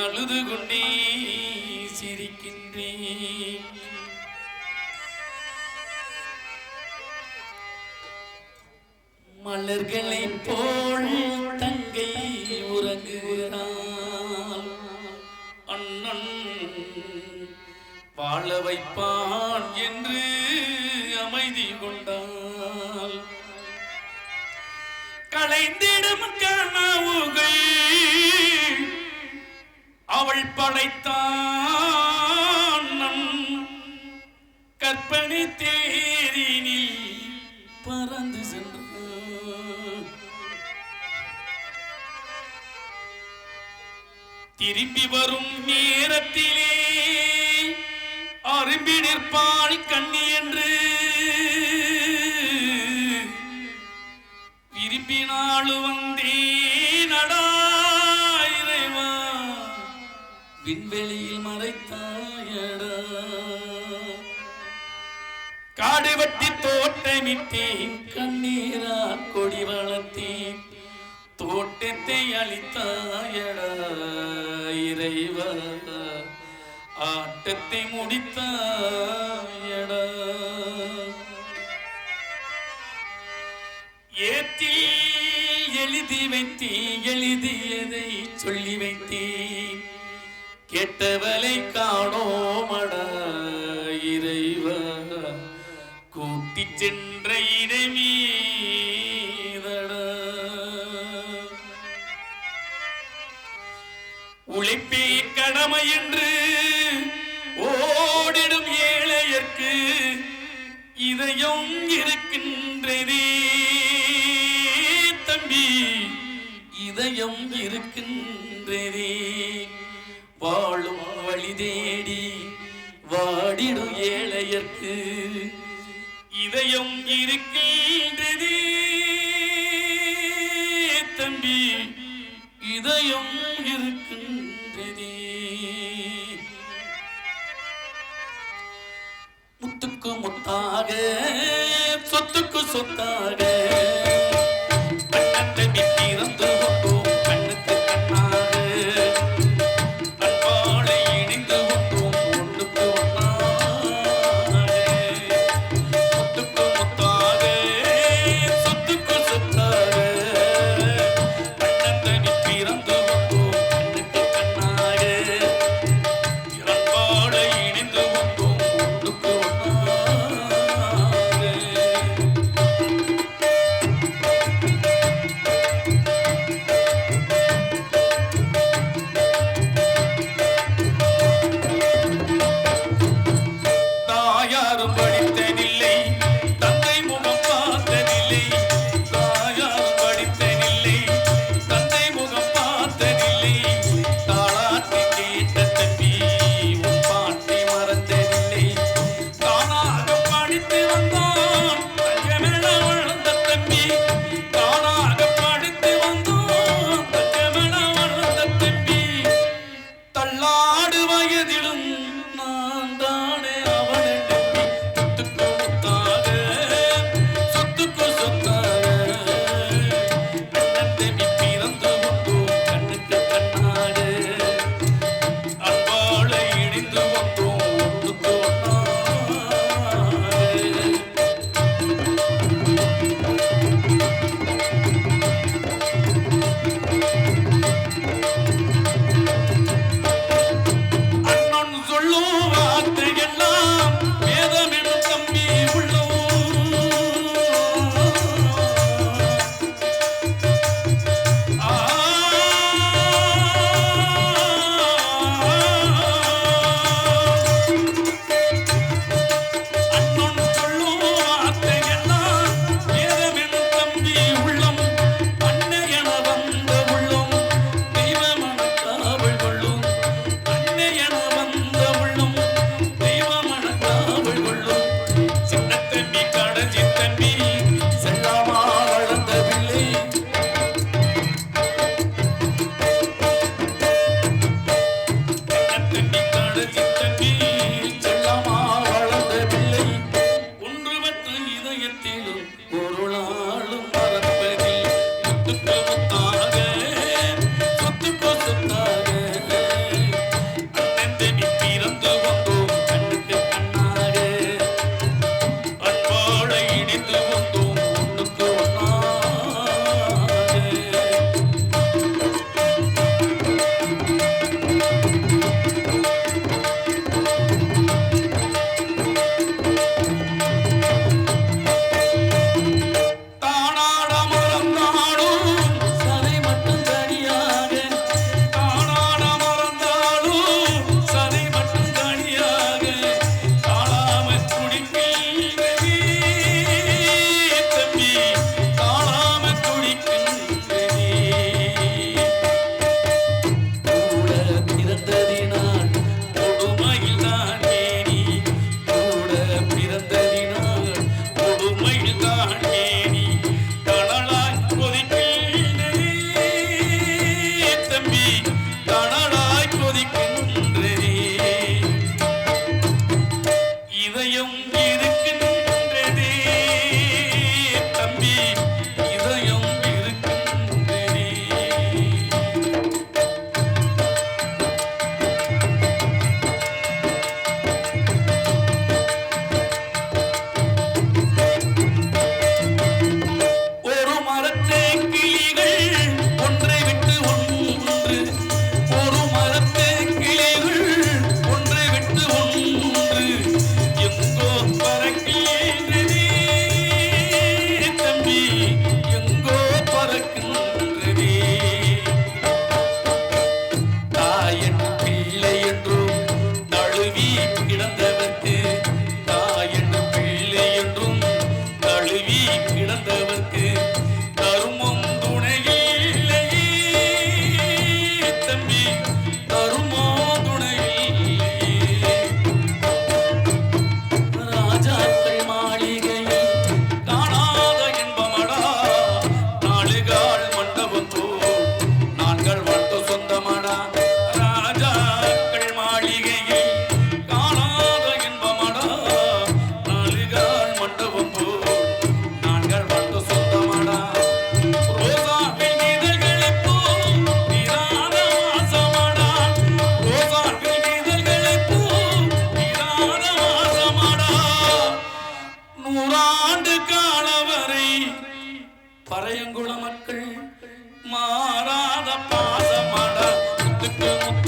அழுது கொண்டே சிரிக்கின்றேன். மலர்களை போல் தங்கை உறங்குகிறான் அண்ணன் வாழ வைப்பான் என்று அமைதி கொண்டாள். களைந்திடும் கனவுகள் அவள் படைத்தான். கற்பனை தேரினில் பறந்து சென்ற. திரும்பி வரும் நேரத்திலே அரும்பி நிற்பாணி கண் காடு வெட்டி தோட்டமிட்டேன் கண்ணீரா கொடி வளர்த்தேன். தோட்டத்தை அளித்தாயடா இறைவா. ஆட்டத்தை முடித்தாயடா. ஏத்தில் எழுதி வைத்தேன் எழுதியதை சொல்லி வைத்தேன். கெட்டவளை காணோமடா. கடமையின்று ஓடிடும் ஏழையர்க்கு இதயம் இருக்கின்றதே. தம்பி இதயம் இருக்கின்றதே. வாழும் வழி தேடி வாடிடும் ஏழையர்க்கு இதயம் இருக்கின்றதே. தம்பி இதயம் இருக்கின்ற Bogotá. the girl.